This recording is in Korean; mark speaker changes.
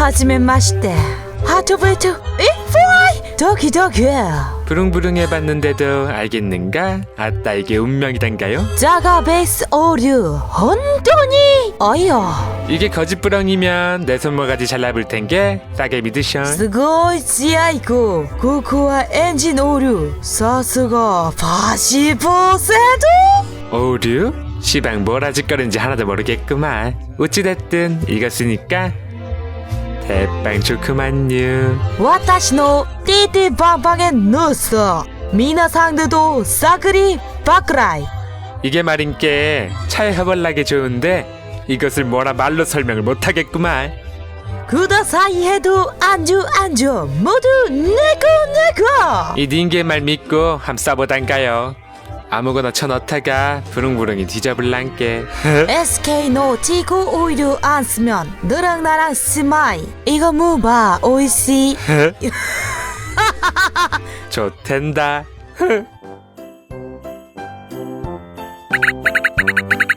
Speaker 1: 하지만 맛있대 하트베이트 이프라이 도키도키
Speaker 2: 부릉부릉 해봤는데도 알겠는가? 아따 이게 운명이란가요?
Speaker 1: 자가 베이스 오류 혼돈이 어여
Speaker 2: 이게 거짓부렁이면 내 손모가지 잘라볼 텐게 싸게 믿으셔
Speaker 1: すごい強い子ここはエンジンオールさすが80%?
Speaker 2: 오류? 시방 뭐라 짓거리는지 하나도 모르겠구만 어찌됐든 이거 쓰니까 대빵 좋구만요
Speaker 1: 私の TT バンバン의 뉴스皆さん들도 싸그리 바크라이
Speaker 2: 이게 말인께 차에 허벌나게 좋은데 이것을 뭐라 말로 설명을 못하겠구만
Speaker 1: ください해도 안주 안주 모두 내거 내거
Speaker 2: 이 닌게 말 믿고 함 싸보단가요 아무거나 쳐넣다가 부릉부릉이 뒤져볼란께.
Speaker 1: SK 노 지구 오일류 안 쓰면 너랑 나랑 스마이. 이거 무바 오이시
Speaker 2: 좋텐다.